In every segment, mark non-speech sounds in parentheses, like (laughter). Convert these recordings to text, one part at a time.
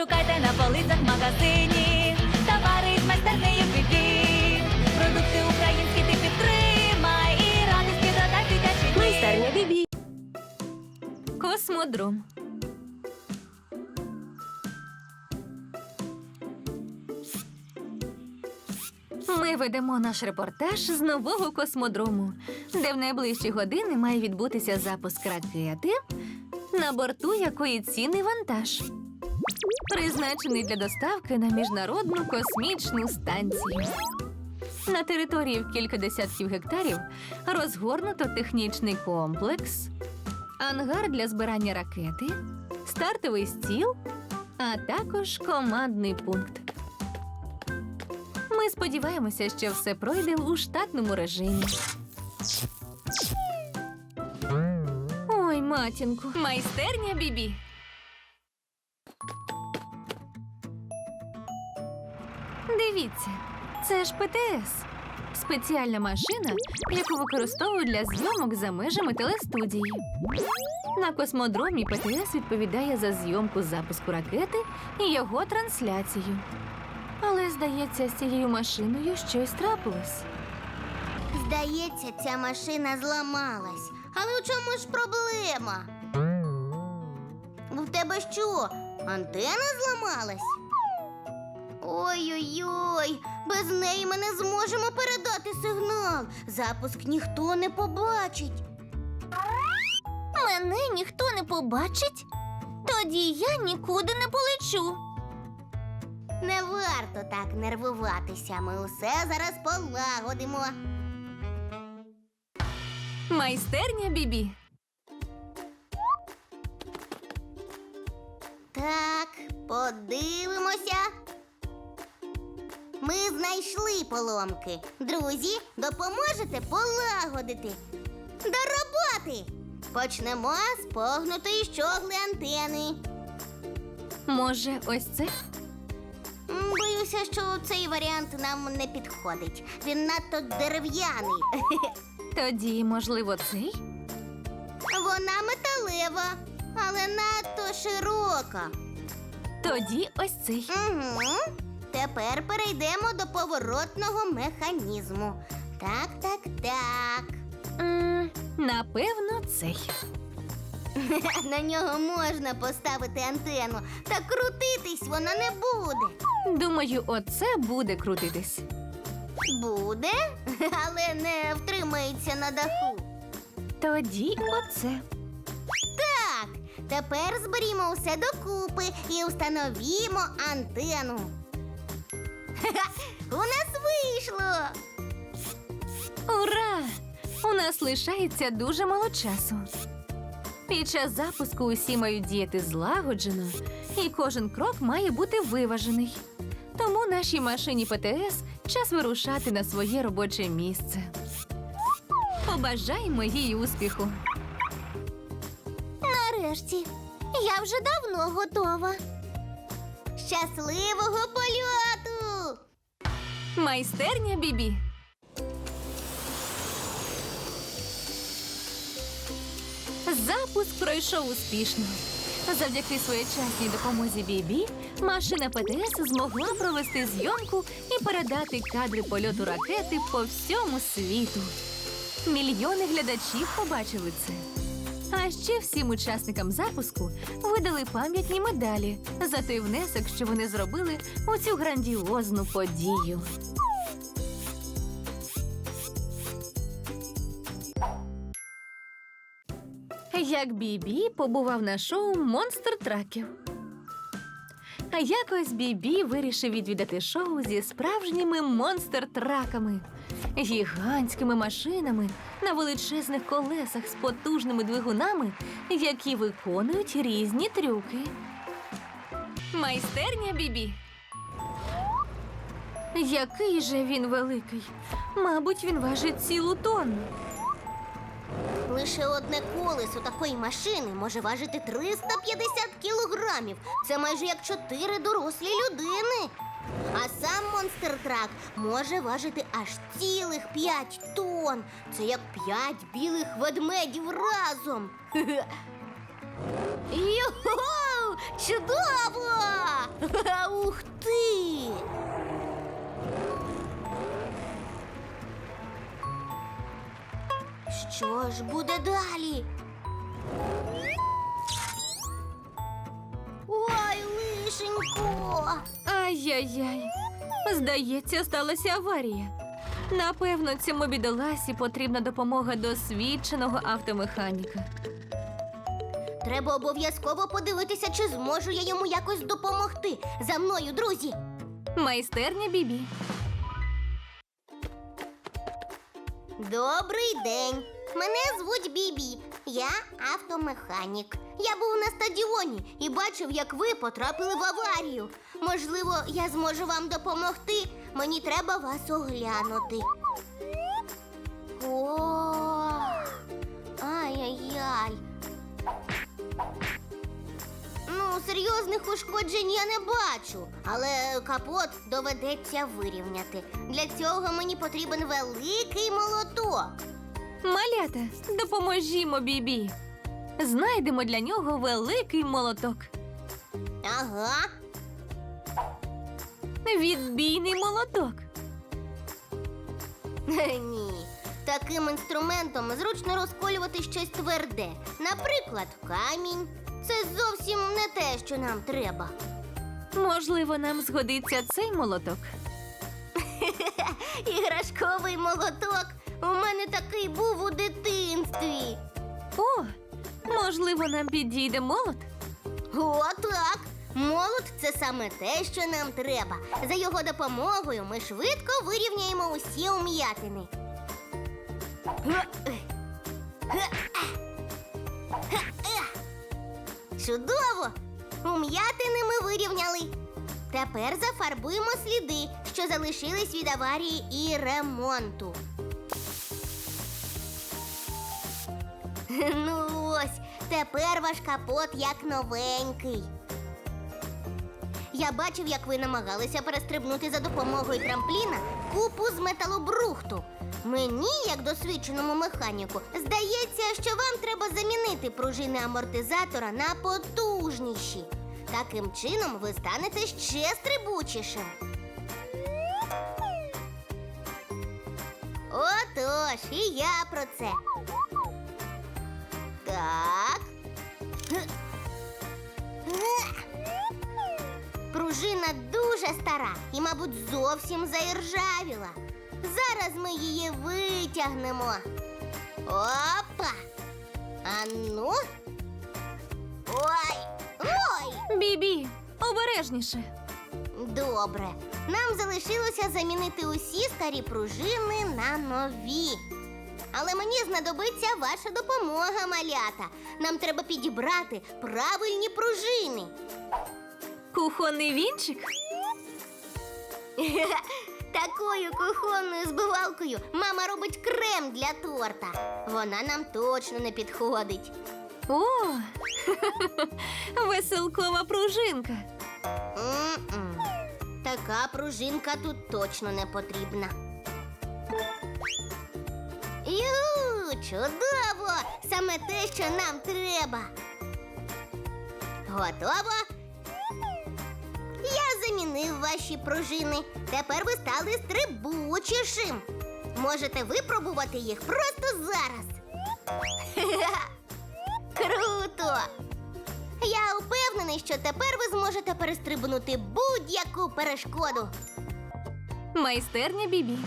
Шукайте на полицях в магазині. Товари з майстернею Бібі. Продукти українські ти підтримай. І радості додай дитячий дім. Майстерня Бібі. Космодром. Ми ведемо наш репортаж з нового космодрому, де в найближчі години має відбутися запуск ракети, на борту якої цінний вантаж, призначений для доставки на міжнародну космічну станцію. На території в кілька десятків гектарів розгорнуто технічний комплекс, ангар для збирання ракети, стартовий стіл, а також командний пункт. Ми сподіваємося, що все пройде у штатному режимі. Ой, матінку, майстерня Бібі. Дивіться, це ж ПТС. Спеціальна машина, яку використовують для зйомок за межами телестудії. На космодромі ПТС відповідає за зйомку запуску ракети і його трансляцію. Але, здається, з цією машиною щось трапилось. Здається, ця машина зламалась. Але у чому ж проблема? В тебе що? Антена зламалась? Ой-ой-ой, без неї ми не зможемо передати сигнал. Запуск ніхто не побачить. Мене ніхто не побачить? Тоді я нікуди не полечу. Не варто так нервуватися. Ми усе зараз полагодимо. Майстерня Бібі. Так, подивимося. Ми знайшли поломки. Друзі, допоможете полагодити. До роботи! Почнемо з погнутої щогли антени. Може, ось це? М, Боюся, що цей варіант нам не підходить. Він надто дерев'яний. (laughs) Тоді, можливо, цей? Вона металева, але надто широка. Тоді ось цей. Угу. Тепер перейдемо до поворотного механізму. Так, так, так. м напевно, цей. (laughs) На нього можна поставити антенну, та крутитись вона не буде. Думаю, оце буде крутитись. Буде, (laughs) але не втримається на даху. Тоді оце. Так, тепер зберімо усе докупи і встановімо антенну. (laughs) У нас вийшло! Ура! У нас лишається дуже мало часу. Під час запуску усі мають діяти злагоджено, і кожен крок має бути виважений. Тому нашій машині ПТС час вирушати на своє робоче місце. Побажаємо їй успіху. Нарешті, я вже давно готова. Щасливого! Майстерня Бібі. Запуск пройшов успішно. Завдяки своєчасній допомозі Бібі машина ПТС змогла провести зйомку і передати кадри польоту ракети по всьому світу. Мільйони глядачів побачили це. А ще всім учасникам запуску видали пам'ятні медалі за той внесок, що вони зробили у цю грандіозну подію. Як Бібі побував на шоу Монстр траків. А якось Бібі вирішив відвідати шоу зі справжніми монстр-траками, гігантськими машинами на величезних колесах з потужними двигунами, які виконують різні трюки. Майстерня Бібі. Який же він великий? Мабуть, він важить цілу тонну. Лише одне колесо такої машини може важити 350 кілограмів. Це майже як чотири дорослі людини. А сам монстр трак може важити аж цілих 5 тонн. Це як 5 білих ведмедів разом. (laughs) Йо! Чудово! (laughs) Ух ти! Що ж буде далі? Ой, лишенько! Ай-яй-яй. Здається, сталася аварія. Напевно, цьому бідоласі потрібна допомога досвідченого автомеханіка. Треба обов'язково подивитися, чи зможу я йому якось допомогти. За мною, друзі! Майстерня Бібі. Добрий день. Мене звуть Бібі. Я автомеханік. Я був на стадіоні і бачив, як ви потрапили в аварію. Можливо, я зможу вам допомогти. Мені треба вас оглянути. О, ай-яй-яй. Ну, серйозних ушкоджень я не бачу, але капот доведеться вирівняти. Для цього мені потрібен великий молоток. Малята, допоможімо Бібі. Знайдемо для нього великий молоток. Ага. Відбійний молоток. Ні. Таким інструментом зручно розколювати щось тверде. Наприклад, камінь. Це зовсім не те, що нам треба. Можливо, нам згодиться цей молоток. (laughs) Іграшковий молоток. У мене такий був у дитинстві. О, можливо, нам підійде молот. О, так. Молот це саме те, що нам треба. За його допомогою ми швидко вирівняємо усі ум'ятини. Чудово! Ум'ятини ми вирівняли. Тепер зафарбуємо сліди, що залишились від аварії і ремонту. (laughs) Ну тепер ваш капот як новенький. Я бачив, як ви намагалися перестрибнути за допомогою трампліна купу з металобрухту. Мені, як досвідченому механіку, здається, що вам треба замінити пружини амортизатора на потужніші. Таким чином ви станете ще стрибучішим. Отож, і я про це. Так. Пружина дуже стара і, мабуть, зовсім заіржавіла. Зараз ми її витягнемо. Опа! А ну. Ой! Ой! Бібі, обережніше. Добре. Нам залишилося замінити усі старі пружини на нові. Але мені знадобиться ваша допомога, малята. Нам треба підібрати правильні пружини. Кухонний вінчик. (laughs) Такою кухонною збивалкою мама робить крем для торта. Вона нам точно не підходить. О, (laughs) веселкова пружинка. Така пружинка тут точно не потрібна. Чудово! Саме те, що нам треба. Готово? Я замінив ваші пружини. Тепер ви стали стрибучішим. Можете випробувати їх просто зараз. (laughs) Круто! Я впевнений, що тепер ви зможете перестрибнути будь-яку перешкоду. Майстерня Бібі.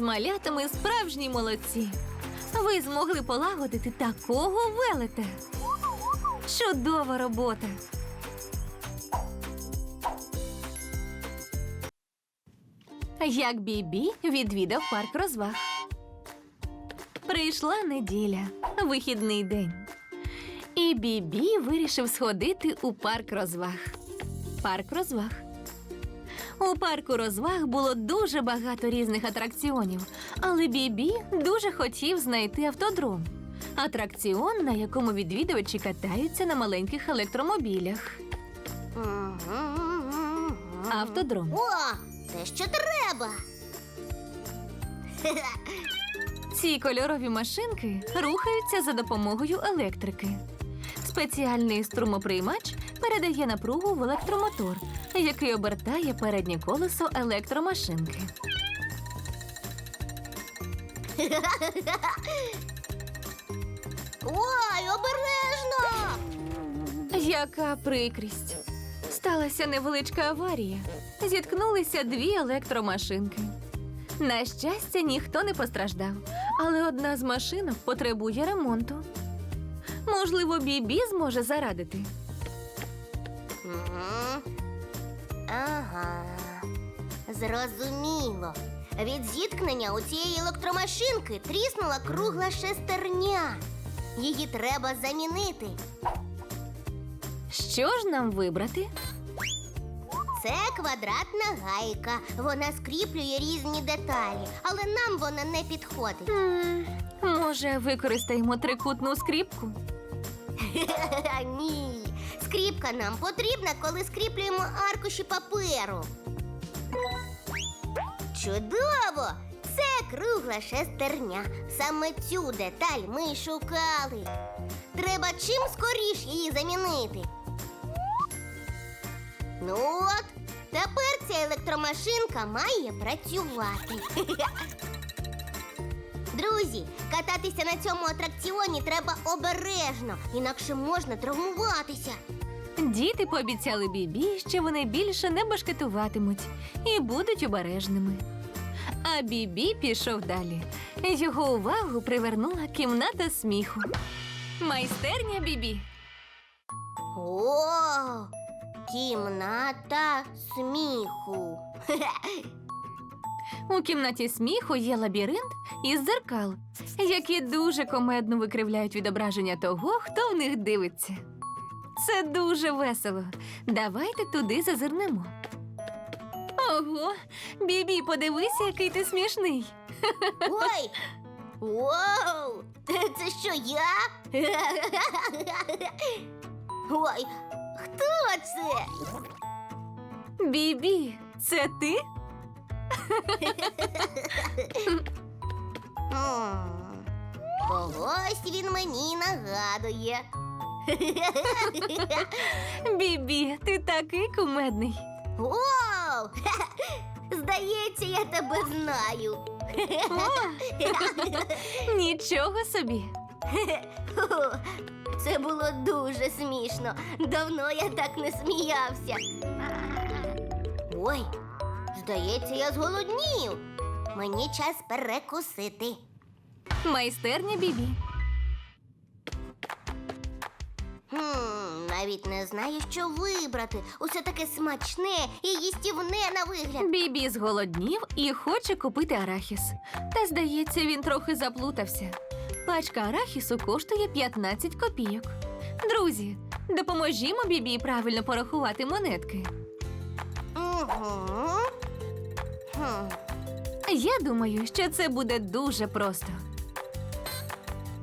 З малятами справжні молодці. Ви змогли полагодити такого велета. Чудова робота. Як Бібі відвідав парк розваг. Прийшла неділя, вихідний день. І Бібі вирішив сходити у парк розваг. Парк розваг. У парку розваг було дуже багато різних атракціонів, але Бібі дуже хотів знайти автодром. Атракціон, на якому відвідувачі катаються на маленьких електромобілях. Автодром. О, те, що треба. Ці кольорові машинки рухаються за допомогою електрики. Спеціальний струмоприймач передає напругу в електромотор, який обертає переднє колесо електромашинки. Ой, обережно! Яка прикрість! Сталася невеличка аварія. Зіткнулися дві електромашинки. На щастя, ніхто не постраждав, але одна з машинок потребує ремонту. Можливо, Бібі зможе зарадити. Ага. Зрозуміло. Від зіткнення у цієї електромашинки тріснула кругла шестерня. Її треба замінити. Що ж нам вибрати? Це квадратна гайка. Вона скріплює різні деталі, але нам вона не підходить. М, Може, використаємо трикутну скріпку? (laughs) Ні. Скріпка нам потрібна, коли скріплюємо аркуші паперу. Чудово! Це кругла шестерня. Саме цю деталь ми шукали. Треба чим скоріш її замінити. Ну от, тепер ця електромашинка має працювати. (laughs) Друзі, кататися на цьому атракціоні треба обережно, інакше можна травмуватися. Діти пообіцяли Бібі, що вони більше не башкетуватимуть і будуть обережними. А Бібі пішов далі. Його увагу привернула кімната сміху. Майстерня Бібі. О, кімната сміху. (laughs) У кімнаті сміху є лабіринт із дзеркал, які дуже комедно викривляють відображення того, хто в них дивиться. Це дуже весело. Давайте туди зазирнемо. Ого, Бібі, подивися, який ти смішний. Ой! Воу! Це що я? Ой, хто це? Бібі, це ти? М, Когось він мені нагадує. Бібі, ти такий кумедний. Воу! (laughs) Здається, я тебе знаю. (laughs) Нічого собі. Це було дуже смішно. Давно я так не сміявся. Ой, здається, я зголоднів. Мені час перекусити. Майстерня Бібі. Навіть не знаю, що вибрати. Усе таке смачне і їстівне на вигляд. Бібі зголоднів і хоче купити арахіс. Та здається, він трохи заплутався. Пачка арахісу коштує 15 копійок. Друзі, допоможімо Бібі правильно порахувати монетки. Угу. Хм. Я думаю, що це буде дуже просто.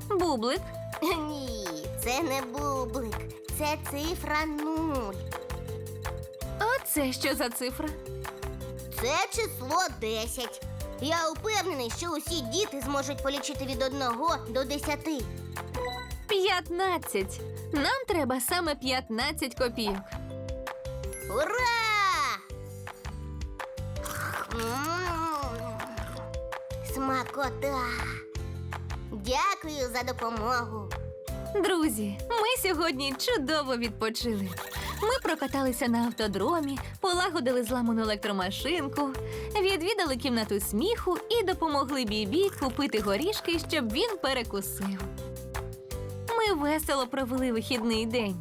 Бублик, Ні, це не бублик, це цифра нуль. а це що за цифра? Це число 10. Я впевнений, що усі діти зможуть полічити від 1 до 10. 15. Нам треба саме 15 копійок. Ура! Смакота. Дякую за допомогу. Друзі, ми сьогодні чудово відпочили. Ми прокаталися на автодромі, полагодили зламану електромашинку, відвідали кімнату сміху і допомогли Бібі купити горішки, щоб він перекусив. Ми весело провели вихідний день.